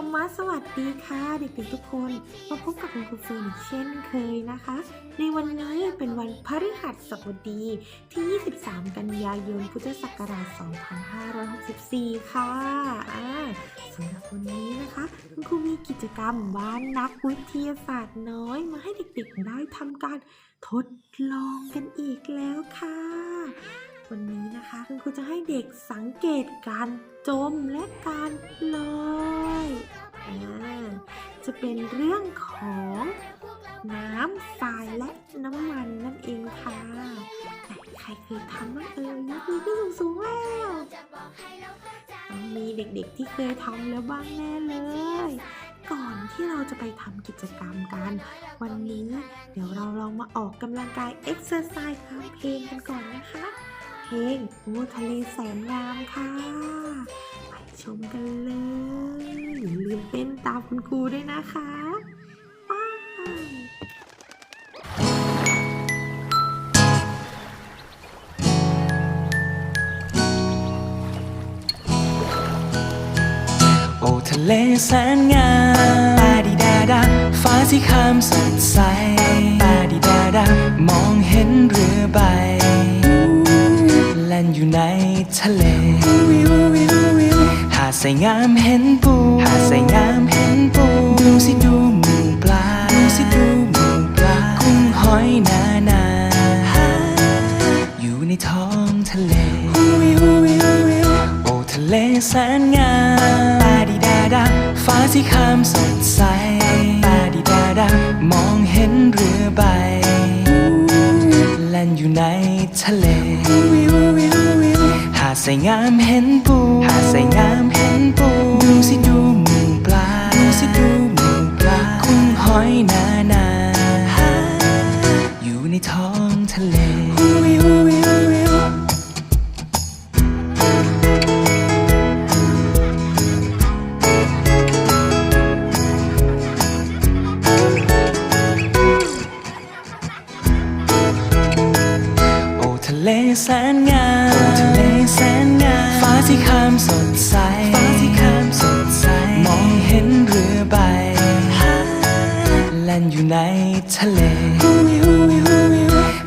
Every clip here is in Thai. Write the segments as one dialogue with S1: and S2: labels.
S1: รมะสวัสดีค่ะเด็กๆทุกคนมาพบกับคุณครูเฟิร์นเช่นเคยนะคะ ในวันนี้เป็นวันพฤหัสบดีที่ 23 กันยายนพุทธศักราช 2564 ค่ะอ่าสำหรับวันนี้นะคะคุณครูมีกิจกรรมบ้านนักวิทยาศาสตร์น้อยมาให้เด็กๆได้ทำการทดลองกันอีกแล้วค่ะ วันนี้นะคะ คุณครูจะให้เด็กสังเกตการจมและการลอยอจะเป็นเรื่องของน้ำทรายและน้ำมันนั่นเองค่ะแต่ใครเคยทำบ้างเอ่ยยกมือขึ้นสูงๆแล้วต้องมีเด็กๆที่เคยทำแล้วบ้างแน่เลยก่อนที่เราจะไปทำกิจกรรมกัน วันนี้ เดี๋ยวเราลองมาออกกำลังกายเอ็กซ์เซอร์ไซส์ตามเพลงกันก่อนนะคะ เพลงโอ้ทะเลแสนงามค่ะ ไปชมกันเลยอย่าลืมเต้นตามคุณครูด้วยนะคะไป้า
S2: โอ้ทะเลแสนงามปาดิดาดาฟ้าสีครามสดใสปาดิดาดามองเห็นเรือใบแล่ นอยู่ในทะเลหาดใสงามเห็นปูหาดใสงามเห็นปูดูสิดูหมูปลาดูสิดูหมูปลากุ้งหอยนานาอยู่ในท้องทะเลโอ้ทะเลแสนงามปาดิดาดาฟ้าที่ครามสดใสปาดิดาดามองเห็นเรือใบแล่นอยู่ในทะเลหาดใสงามเห็นปูหาดใสงามเห็นปูดูสิดูหมูปลาดูสิดูหมูปลากุ้งหอยนานาอยู่ในท้อง สดใส ฟ้าที่ครามสดใส มองเห็นเรือใบแล่นอยู่ในทะเล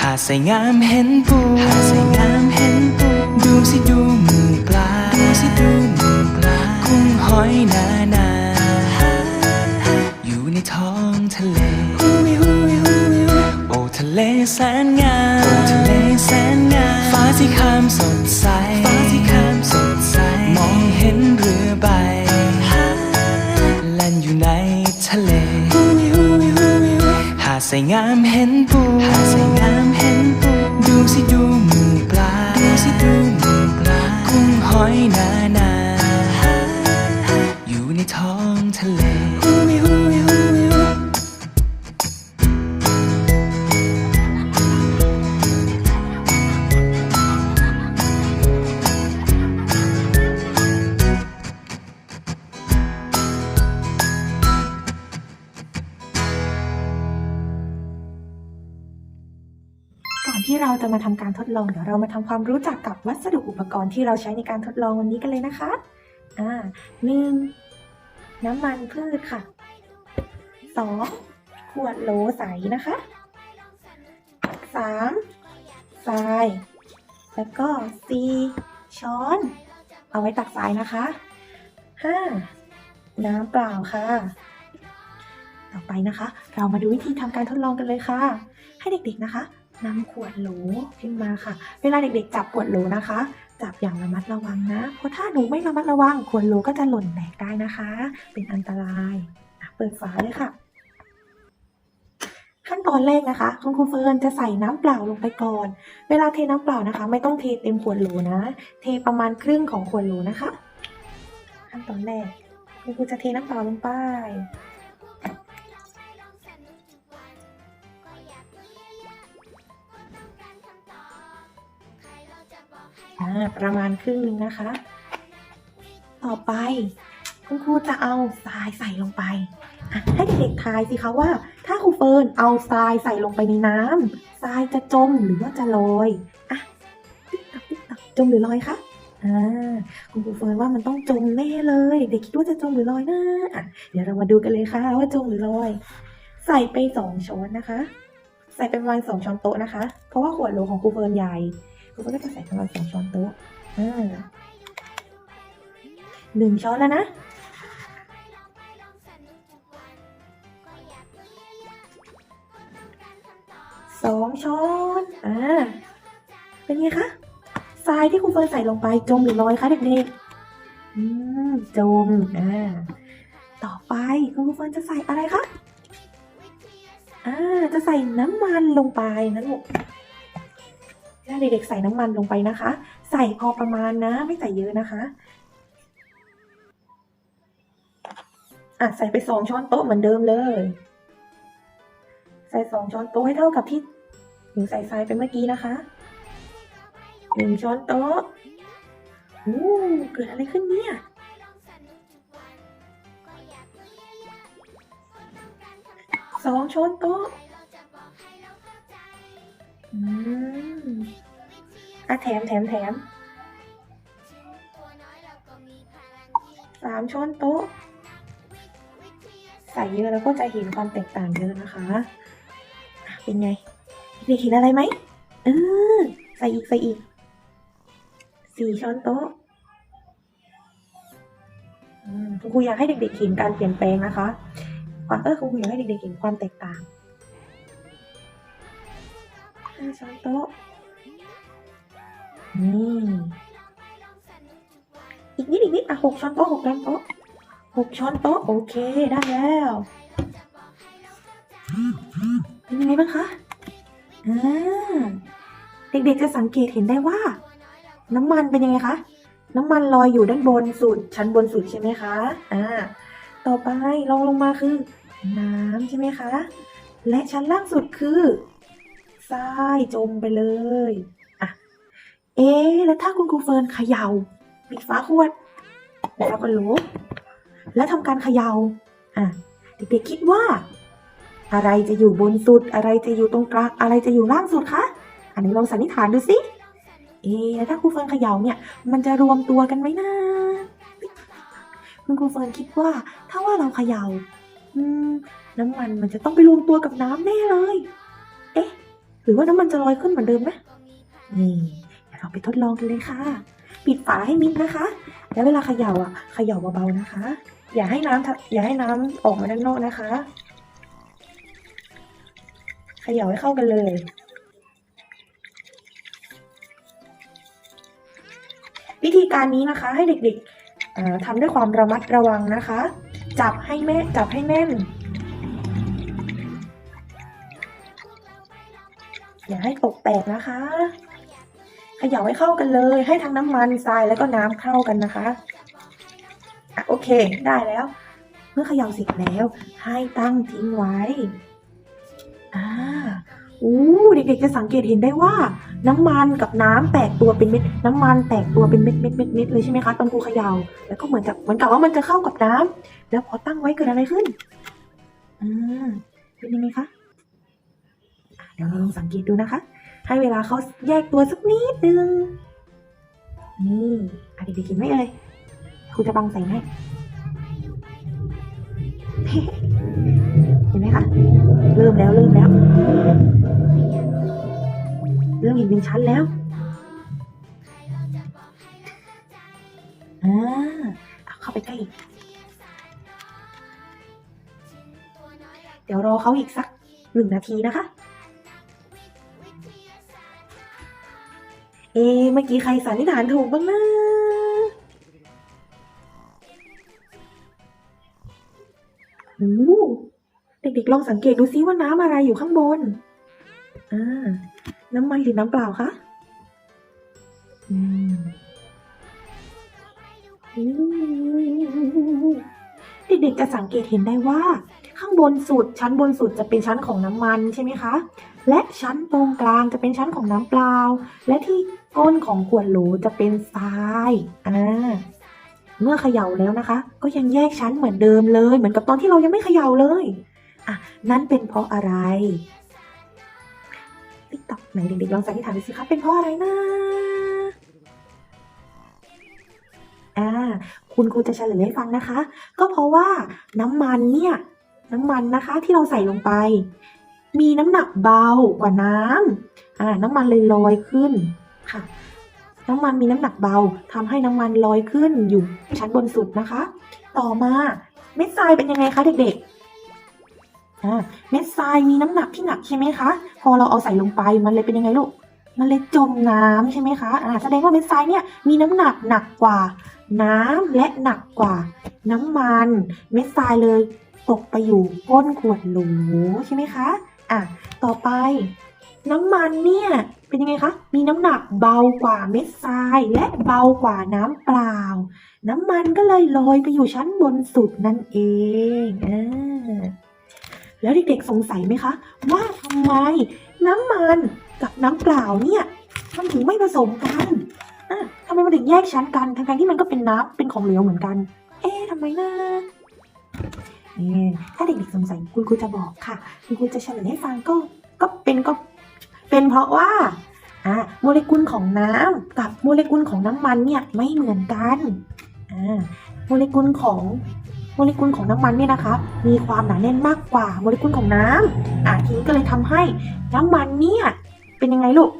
S2: หาดใสงามเห็นปูหาดใสงามเห็นปูดูสิดูหมูปลาดูสิดูหมูปลากุ้งหอยนานาอยู่ในท้องทะเลโอ้ทะเลแสนงามโอ้ทะเลแสนงามฟ้าที่ครามสดใส ใสงามเห็นปูหาดใสงามเห็นปูดูสิดูหมูปลาดูสิดูหมูปลากุ้งหอยนานาอยู่ในท้องทะเล
S1: มาทำการทดลองเดี๋ยวเรามาทำความรู้จักกับวัสดุอุปกรณ์ที่เราใช้ในการทดลองวันนี้กันเลยนะคะอ่าหนึ่งน้ำมันพืชค่ะสองขวดโหลใสนะคะสามทราย แล้วก็สี่ช้อน เอาไว้ตักทรายนะคะห้าน้ำเปล่าค่ะ ต่อไปนะคะ เรามาดูวิธีทำการทดลองกันเลยค่ะ ให้เด็กๆนะคะ นำขวดโหลขึ้นมาค่ะ เวลาเด็กๆ จับขวดโหลนะคะ จับอย่างระมัดระวังนะ เพราะถ้าหนูไม่ระมัดระวังขวดโหลก็จะหล่นแตกได้นะคะ เป็นอันตรายเปิดฝาเลยค่ะขั้นตอนแรกนะคะคุณครูเฟิร์นจะใส่น้ำเปล่าลงไปก่อน เวลาเทน้ำเปล่านะคะ ไม่ต้องเทเต็มขวดโหลนะ เทประมาณครึ่งของขวดโหลนะคะ ขั้นตอนแรกคุณครูจะเทน้ำเปล่าลงไป ประมาณครึ่งนึงนะคะ ต่อไปคุณครูจะเอาทรายใส่ลงไป ให้เด็กๆทายสิคะว่า ถ้าครูเฟิร์นเอาทรายใส่ลงไปในน้ำทรายจะจมหรือว่าจะลอยอะติ๊กตักติ๊กตักจมหรือลอยคะอ่าคุณครูเฟิร์นว่ามันต้องจมแน่เลย เด็กคิดว่าจะจมหรือลอยนะอะเดี๋ยวเรามาดูกันเลยค่ะว่าจมหรือลอย ใส่ไปสองช้อนนะคะ ใส่ไปประมาณสองช้อนโต๊ะนะคะ เพราะว่าขวดโหลของครูเฟิร์นใหญ่ เร์นก็จะใส่ประมาณสองช้อนโต๊ะอ่าหนึ่งช้อนแล้วนะสองช้อน อ่า เป็นไงคะ ทรายที่คุณเฟิร์นใส่ลงไปจมหรือลอยคะเด็กๆ อืม จม อ่า ต่อไปคุณครูเฟิร์นจะใส่อะไรคะ อ่า จะใส่น้ำมันลงไปนะลูก เด็กๆใส่น้ำมันลงไปนะคะ ใส่พอประมาณนะ ไม่ใส่เยอะนะคะอะใส่ไปสองช้อนโต๊ะเหมือนเดิมเลย ใส่สองช้อนโต๊ะให้เท่ากับที่หนูใส่ทรายไปเมื่อกี้นะคะหนึ่งช้อนโต๊ะอู้เกิดอะไรขึ้นเนี่ยสองช้อนโต๊ะ อืมอะแถมแถมแถมสามช้อนโต๊ะ ใส่เยอะแล้วก็จะเห็นความแตกต่างเยอะนะคะ เป็นไงเด็กเห็นอะไรไหมเออใส่อีกใส่อีกสี่ช้อนโต๊ะคุณครูอยากให้เด็กๆเห็นการเปลี่ยนแปลงนะคะความเออคุณครูอยากให้เด็กๆเห็นความแตกต่าง ห้าช้อนโต๊ะนี่อีกนิดอีกนิดอะหกช้อนโต๊ะหกช้อนโต๊ะหกช้อนโต๊ะโอเคได้แล้วเป็นยังไงบ้างคะอ่าเด็กๆจะสังเกตเห็นได้ว่า น้ำมันเป็นยังไงคะน้ำมันลอยอยู่ด้านบนสุดชั้นบนสุดใช่ไหมคะอ่าต่อไปลองลงมาคือ น้ำใช่ไหมคะ และชั้นล่างสุดคือ ทรายจมไปเลยอะเอ๊แล้วถ้าคุณครูเฟิร์นเขย่าปิดฝาขวดแล้วก็ลุกแล้วทำการเขย่าอะเด็กๆคิดว่า อะไรจะอยู่บนสุด อะไรจะอยู่ตรงกลางอะไรจะอยู่ล่างสุดคะอันนี้ลองสันนิษฐานดูสิเอ๊แล้วถ้าครูเฟิร์นเขย่าเนี่ย มันจะรวมตัวกันไหมนะคุณครูเฟิร์นคิดว่า ถ้าว่าเราเขย่าน้ำมันมันจะต้องไปรวมตัวกับน้ำแน่เลย รือว่าน้ำมันจะลอยขึ้นเหมือนเดิมนะนี่เดี๋ยวเราไปทดลองกันเลยค่ะ ปิดฝาให้มิดนะคะ แล้วเวลาเขย่าอะเขย่าเบาๆนะคะ อย่าให้น้ำทะอย่าให้น้ำออกมาด้านนอกนะคะเขย่าให้เข้ากันเลยวิธีการนี้นะคะให้เด็กๆทำด้วยความระมัดระวังนะคะ จับให้แม่จับให้แน่น อย่าให้ตกแตกนะคะเขย่าให้เข้ากันเลย ให้ทั้งน้ำมันทรายแล้วก็น้ำเข้ากันนะคะอะโอเคได้แล้ว เมื่อเขย่าเสร็จแล้ว ให้ตั้งทิ้งไว้อ่าอู้เด็กๆจะสังเกตเห็นได้ว่า น้ำมันกับน้ำแตกตัวเป็นเม็ด น้ำมันแตกตัวเป็นเม็ดเม็ดเม็ดเม็ดเลยใช่ไหมคะตอนครูเขยา่าแล้วก็เหมือนกับเหมือนกับว่ามันจะเข้ากับน้ำแล้วพอตั้งไว้เกิดอะไรขึ้นอืมเป็นยังไงคะอะ เดี๋ยวเราลองสังเกตดูนะคะ ให้เวลาเขาแยกตัวสักนิดนึงนี่อะเด็กๆเห็นไหมเอ่ยครูจะบังแสงให้เห็นไหมคะเริ่มแล้วเริ่มแล้วเริ่มอีกหนึ่งชั้นแล้วอ่าเอาเข้าไปใกล้อีกเดี๋ยวรอเขาอีกสักหนึ่งนาทีนะคะ เอะเมื่อกี้ใครสันนิษฐานถูกบ้างนะโอ้เด็กๆลองสังเกตดูซิว่าน้ำอะไรอยู่ข้างบน อ่า น้ำมันหรือน้ำเปล่าคะอืมเด็กๆจะสังเกตเห็นได้ว่า ข้างบนสุดชั้นบนสุดจะเป็นชั้นของน้ำมันใช่ไหมคะ และชั้นตรงกลางจะเป็นชั้นของน้ำเปล่า และที่ก้นของขวดโหลจะเป็นทรายอ่าเมื่อเขย่าแล้วนะคะ ก็ยังแยกชั้นเหมือนเดิมเลย เหมือนกับตอนที่เรายังไม่เขย่าเลยอะนั่นเป็นเพราะอะไรติ๊กต็อกไหนเด็กๆลองสันนิษฐานดูสิคะเป็นเพราะอะไรนะคุณครูจะเฉลยให้ฟังนะคะ ก็เพราะว่าน้ำมันเนี่ยน้ำมันนะคะที่เราใส่ลงไป มีน้ำหนักเบากว่าน้ำอ่าน้ำมันเลยลอยขึ้นค่ะ น้ำมันมีน้ำหนักเบาทำให้น้ำมันลอยขึ้นอยู่ชั้นบนสุดนะคะ ต่อมาเม็ดทรายเป็นยังไงคะเด็กๆอ่าเม็ดทรายมีน้ำหนักที่หนักใช่ไหมคะ พอเราเอาใส่ลงไปมันเลยเป็นยังไงลูกมันเลยจมน้ำใช่ไหมคะอ่าแสดงว่าเม็ดทรายเนี่ยมีน้ำหนักหนักกว่า น้ำและหนักกว่า น้ำมัน เม็ดทรายเลยตกไปอยู่ก้นขวดโหลใช่ไหมคะ อะต่อไป น้ำมันเนี่ยเป็นยังไงคะมีน้ำหนักเบากว่าเม็ดทรายและเบากว่าน้ำเปล่า น้ำมันก็เลยลอยไปอยู่ชั้นบนสุดนั่นเองอแล้วเด็กๆสงสัยไหมคะ ว่าทำไมน้ำมันกับน้ำเปล่าเนี่ยมันถึงไม่ผสมกันอะทำไมมันถึงแยกชั้นกันทั้งๆที่มันก็เป็นน้ำเป็นของเหลวเหมือนกัน เอ๊ะทำไมนะ ถ้าเด็กๆสงสัยคุณครูจะบอกค่ะ คุณครูจะเฉลยให้ฟังก็ก็เป็นก็เป็นเพราะว่าอ่าโมเลกุลของน้ำกับโมเลกุลของน้ำมันเนี่ยไม่เหมือนกันอ่าโมเลกุลของโมเลกุลของน้ำมันเนี่ยนะคะ มีความหนาแน่นมากกว่าโมเลกุลของน้ำอ่าทีนี้ก็เลยทำให้น้ำมันเนี่ยเป็นยังไงลูก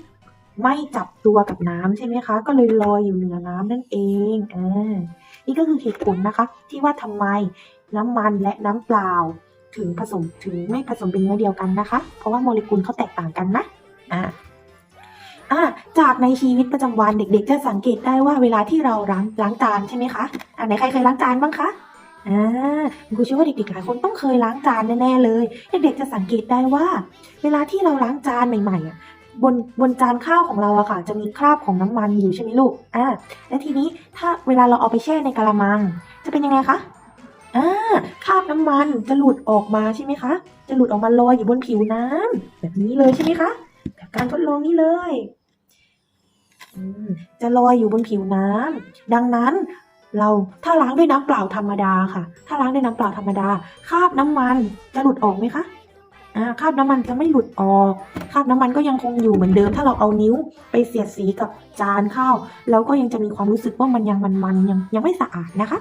S1: ไม่จับตัวกับน้ำใช่ไหมคะ ก็เลยลอยอยู่เหนือน้ำนั่นเองอ่านี่ก็คือเหตุผลนะคะ ที่ว่าทำไม น้ำมันและน้ำเปล่า ถึงผสมถึงไม่ผสมเป็นเนื้อเดียวกันนะคะ เพราะว่าโมเลกุลเขาแตกต่างกันนะอ่าอ่าจากในชีวิตประจำวันเด็ก ๆ จะสังเกตได้ว่าเวลาที่เราล้างล้างจานใช่ไหมคะอ่าไหนใครเคยล้างจานบ้างคะอ่าครูเชื่อว่าเด็กๆหลายคนต้องเคยล้างจานแน่ๆเลย เด็กๆจะสังเกตได้ว่า เวลาที่เราล้างจานใหม่ๆอะบนบนจานข้าวของเราอะค่ะ จะมีคราบของน้ำมันอยู่ใช่ไหมลูกอ่าและทีนี้ถ้าเวลาเราเอาไปแช่ในกะละมัง จะเป็นยังไงคะ อ่าคราบน้ำมันจะหลุดออกมาใช่ไหมคะ จะหลุดออกมาลอยอยู่บนผิวน้ำแบบนี้เลยใช่ไหมคะแบบการทดลองนี้เลยจะลอยอยู่บนผิวน้ำดังนั้นเราถ้าล้างด้วยน้ำเปล่าธรรมดาค่ะ ถ้าล้างด้วยน้ำเปล่าธรรมดาคราบน้ำมันจะหลุดออกไหมคะอ่าคราบน้ำมันจะไม่หลุดออกคราบน้ำมันก็ยังคงอยู่เหมือนเดิม ถ้าเราเอานิ้วไปเสียดสีกับจานข้าวเราก็ยังจะมีความรู้สึกว่ามันยังมันๆยังยังไม่สะอาดนะคะ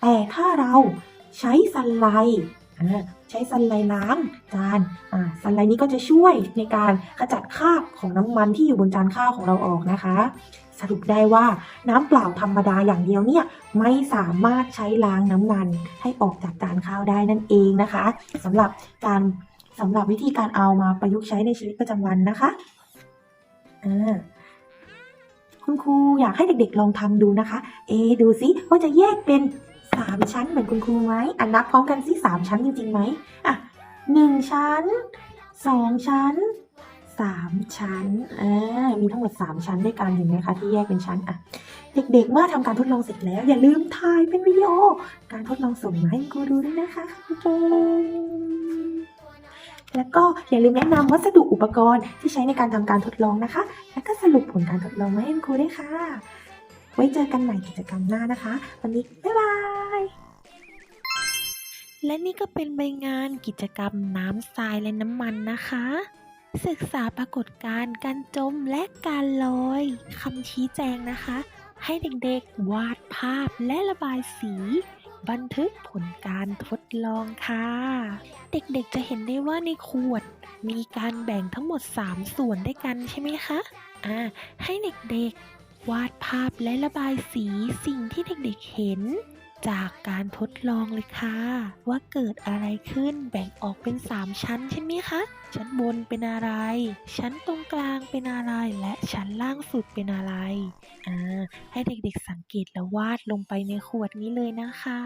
S1: แต่ถ้าเราใช้สันไลด์ใช้สันไลด์ล้างจานสันไลดนี้ก็จะช่วยในการขจัดคราบของน้ำมันที่อยู่บนจานข้าวของเราออกนะคะ สรุปได้ว่าน้ำเปล่าธรรมดาอย่างเดียวเนี่ยไม่สามารถใช้ล้างน้ำมันให้ออกจากจานข้าวได้นั่นเองนะคะสำหรับการสำหรับวิธีการเอามาประยุกต์ใช้ในชีวิตประจำวันนะคะคุณครูอยากให้เด็กๆลองทำดูนะคะ เอดูสิว่าจะแยกเป็น สามชั้นเหมือนคุณครูไหมอันนับพร้อมกันสิสามชั้นจริงๆไหมอะหนึ่งชั้นสองชั้นสามชั้นอ่ามีทั้งหมดสามชั้นด้วยกันเห็นไหมคะที่แยกเป็นชั้นอะเด็กๆเมื่อทำการทดลองเสร็จแล้ว อย่าลืมถ่ายเป็นวิดีโอ การทดลองส่งมาให้คุณครูดูด้วยนะคะคุณเก่งแล้วก็อย่าลืมแนะนำวัสดุอุปกรณ์ที่ใช้ในการทำการทดลองนะคะ แล้วก็สรุปผลการทดลองมาให้คุณครูด้วยค่ะ ไว้เจอกันใหม่กิจกรรมหน้านะคะ วันนี้ บ๊ายบาย
S3: และนี่ก็เป็นใบงานกิจกรรมน้ำทรายและน้ำมันนะคะ ศึกษาปรากฏการณ์การจมและการลอยคำชี้แจงนะคะ ให้เด็กๆวาดภาพและระบายสี บันทึกผลการทดลองค่ะ เด็กๆจะเห็นได้ว่าในขวด มีการแบ่งทั้งหมด 3 ส่วนด้วยกันใช่ไหมคะอ่าให้เด็กๆวาดภาพและระบายสีสิ่งที่เด็กๆเห็น จากการทดลองเลยค่ะ ว่าเกิดอะไรขึ้นแบ่งออกเป็น 3 ชั้นใช่ไหมคะ ชั้นบนเป็นอะไร ชั้นตรงกลางเป็นอะไร และชั้นล่างสุดเป็นอะไรอ่าให้เด็กๆสังเกตและวาดลงไปในขวดนี้เลยนะคะ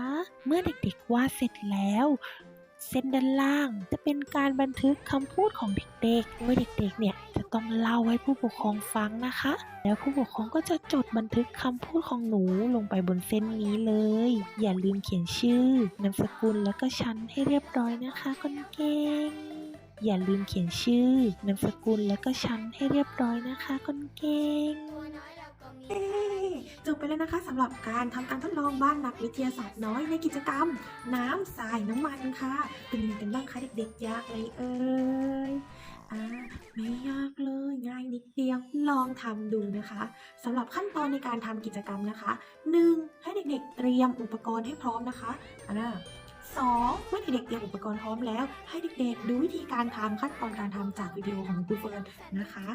S3: เมื่อเด็กๆวาดเสร็จแล้ว เส้นด้านล่างจะเป็นการบันทึกคำพูดของเด็กๆว่าเด็กๆ เนี่ยจะต้องเล่าให้ผู้ปกครองฟังนะคะ แล้วผู้ปกครองก็จะจดบันทึกคำพูดของหนูลงไปบนเส้นนี้เลย อย่าลืมเขียนชื่อนามสกุลแล้วก็ชั้นให้เรียบร้อยนะคะคนเก่งอย่าลืมเขียนชื่อนามสกุลแล้วก็ชั้นให้เรียบร้อยนะคะคนเก่ง
S1: ไปแล้วนะคะสำหรับการทำการทดลองบ้านนักวิทยาศาสตร์น้อยในกิจกรรม น้ำทรายน้ำมันค่ะ เป็นยังไงกันบ้างคะเด็กๆ ยากไหมเอ่ยอ่าไม่ยากเลยง่ายนิดเดียวลองทำดูนะคะสำหรับขั้นตอนในการทำกิจกรรมนะคะ 1. ให้เด็กๆ เตรียมอุปกรณ์ให้พร้อมนะคะอ่าสองเมื่อเด็กๆเตรียมอุปกรณ์พร้อมแล้ว ให้เด็กๆ ดูวิธีการทำขั้นตอนการทำจากวิดีโอของครูเฟิร์นนะคะ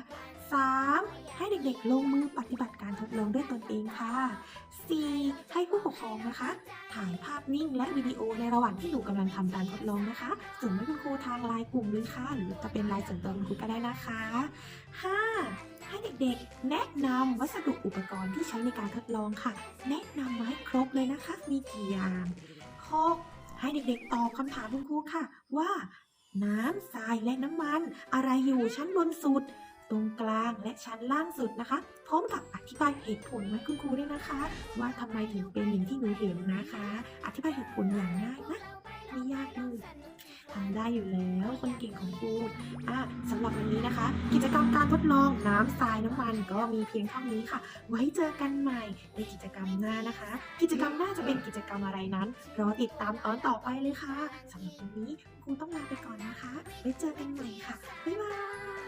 S1: 3. ให้เด็กๆ ลงมือปฏิบัติการทดลองด้วยตนเองค่ะ 4. ให้ผู้ปกครองนะคะ ถ่ายภาพนิ่งและวิดีโอในระหว่างที่หนูกำลังทำการทดลองนะคะส่งให้คุณครูทางไลน์กลุ่มเลยค่ะ หรือจะเป็นไลน์ส่วนตัวคุณครูก็ได้นะคะ 5. ให้เด็กๆ แนะนำวัสดุอุปกรณ์ที่ใช้ในการทดลองค่ะ แนะนำมาให้ครบเลยนะคะ มีกี่อย่าง 6. ให้เด็กๆ ตอบคำถามคุณครูค่ะ ว่า น้ำทรายและน้ำมัน อะไรอยู่ชั้นบนสุด ตรงกลางและชั้นล่างสุดนะคะ พร้อมกับอธิบายเหตุผลให้คุณครูด้วยนะคะ ว่าทำไมถึงเป็นอย่างที่หนูเห็นนะคะ อธิบายเหตุผลอย่างง่ายนะไม่ยากเลยทำได้อยู่แล้วคนเก่งของครูอะสำหรับวันนี้นะคะ กิจกรรมการทดลองน้ำทรายน้ำมันก็มีเพียงเท่านี้ค่ะ ไว้เจอกันใหม่ในกิจกรรมหน้านะคะ กิจกรรมหน้าจะเป็นกิจกรรมอะไรนั้นรอติดตามตอนต่อไปเลยค่ะสำหรับวันนี้ครูต้องลาไปก่อนนะคะไว้เจอกันใหม่ค่ะบ๊ายบาย